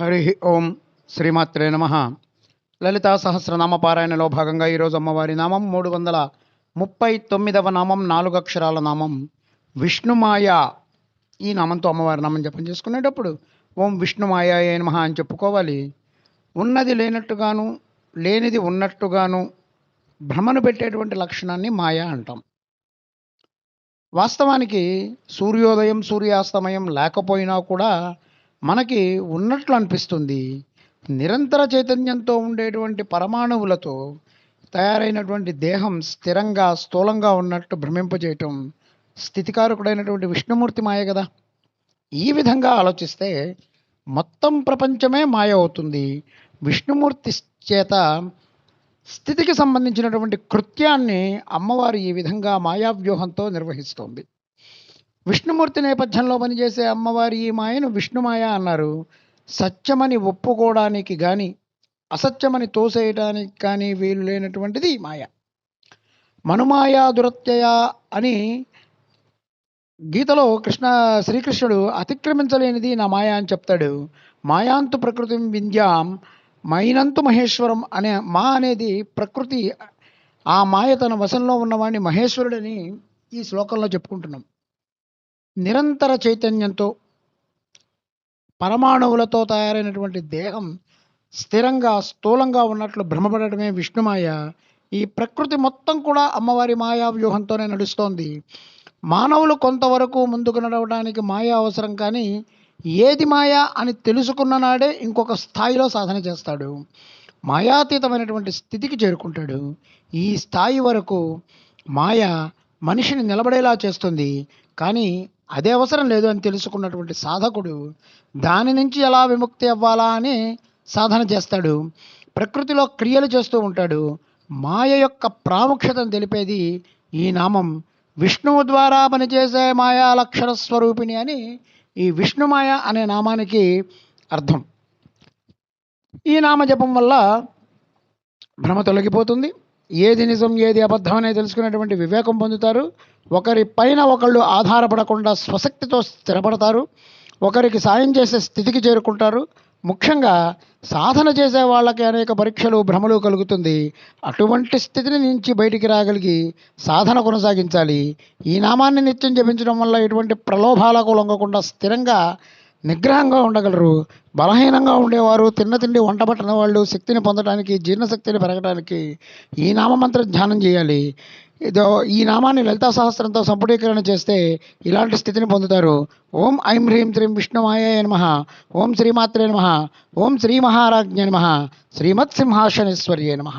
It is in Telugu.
హరి ఓం శ్రీమాత్రే నమ. లలితా సహస్రనామ పారాయణలో భాగంగా ఈరోజు అమ్మవారి నామం మూడు వందల ముప్పై తొమ్మిదవ నామం నాలుగు అక్షరాల నామం. విష్ణుమాయ ఈ నామంతో అమ్మవారి నామం జపం చేసుకునేటప్పుడు ఓం విష్ణుమాయ ఏ నమ అని చెప్పుకోవాలి. ఉన్నది లేనట్టుగాను లేనిది ఉన్నట్టుగాను భ్రమను పెట్టేటువంటి లక్షణాన్ని మాయ అంటాం. వాస్తవానికి సూర్యోదయం సూర్యాస్తమయం లేకపోయినా కూడా మనకి ఉన్నట్లు అనిపిస్తుంది. నిరంతర చైతన్యంతో ఉండేటువంటి పరమాణువులతో తయారైనటువంటి దేహం స్థిరంగా స్థూలంగా ఉన్నట్టు భ్రమింపజేయటం స్థితికారకుడైనటువంటి విష్ణుమూర్తి మాయ కదా. ఈ విధంగా ఆలోచిస్తే మొత్తం ప్రపంచమే మాయ అవుతుంది. విష్ణుమూర్తి చేత స్థితికి సంబంధించినటువంటి కృత్యాన్ని అమ్మవారు ఈ విధంగా మాయావ్యూహంతో నిర్వహిస్తోంది. విష్ణుమూర్తి నేపథ్యంలో పనిచేసే అమ్మవారి ఈ మాయను విష్ణుమాయ అన్నారు. సత్యమని ఒప్పుకోవడానికి కానీ అసత్యమని తోసేయడానికి కానీ వీలు లేనటువంటిది ఈ మాయ. మనుమాయా దురత్యయ అని గీతలో కృష్ణ శ్రీకృష్ణుడు అతిక్రమించలేనిది నా మాయ అని చెప్తాడు. మాయాంతు ప్రకృతి వింధ్యాం మైనంతు మహేశ్వరం అనే మా అనేది ప్రకృతి ఆ మాయ తన వశంలో ఉన్నవాడిని మహేశ్వరుడని ఈ శ్లోకంలో చెప్పుకుంటున్నాం. నిరంతర చైతన్యంతో పరమాణువులతో తయారైనటువంటి దేహం స్థిరంగా స్థూలంగా ఉన్నట్లు భ్రమపడటమే విష్ణుమాయ. ఈ ప్రకృతి మొత్తం కూడా అమ్మవారి మాయా వ్యూహంతోనే నడుస్తోంది. మానవులు కొంతవరకు ముందుకు నడవడానికి మాయ అవసరం కానీ ఏది మాయా అని తెలుసుకున్న నాడే ఇంకొక స్థాయిలో సాధన చేస్తాడు. మాయాతీతమైనటువంటి స్థితికి చేరుకుంటాడు. ఈ స్థాయి వరకు మాయ మనిషిని నిలబడేలా చేస్తుంది. కానీ అదే అవసరం లేదు అని తెలుసుకున్నటువంటి సాధకుడు దాని నుంచి ఎలా విముక్తి అవ్వాలా అని సాధన చేస్తాడు. ప్రకృతిలో క్రియలు చేస్తూ ఉంటాడు. మాయ యొక్క ప్రాముఖ్యతను తెలిపేది ఈ నామం. విష్ణువు ద్వారా పనిచేసే మాయా లక్షణ స్వరూపిణి అని ఈ విష్ణుమాయ అనే నామానికి అర్థం. ఈ నామ జపం వల్ల భ్రమ తొలగిపోతుంది. ఏది నిజం ఏది అబద్ధం అనేది తెలుసుకునేటువంటి వివేకం పొందుతారు. ఒకరి పైన ఒకళ్ళు ఆధారపడకుండా స్వశక్తితో స్థిరపడతారు. ఒకరికి సాయం చేసే స్థితికి చేరుకుంటారు. ముఖ్యంగా సాధన చేసే వాళ్ళకి అనేక పరీక్షలు భ్రమలు కలుగుతుంది. అటువంటి స్థితిని నుంచి బయటికి రాగలిగి సాధన కొనసాగించాలి. ఈ నామాన్ని నిత్యం జపించడం వల్ల ఎటువంటి ప్రలోభాలకు లొంగకుండా స్థిరంగా నిగ్రహంగా ఉండగలరు బలహీనంగా ఉండేవారు తిన్న తిండి వంట పట్టిన వాళ్ళు శక్తిని పొందడానికి జీర్ణశక్తిని పెరగడానికి ఈ నామమంత్రం ధ్యానం చేయాలి. ఇదో ఈ నామాన్ని లలితా సహస్రంతో సంపుటీకరణ చేస్తే ఇలాంటి స్థితిని పొందుతారు. ఓం ఐం హ్రీం త్రీం విష్ణుమాయ నమ. ఓం శ్రీమాత్రే నమ. ఓం శ్రీ మహారాజ్ఞ నమ. శ్రీమత్ సింహాసనేశ్వర్యే నమ.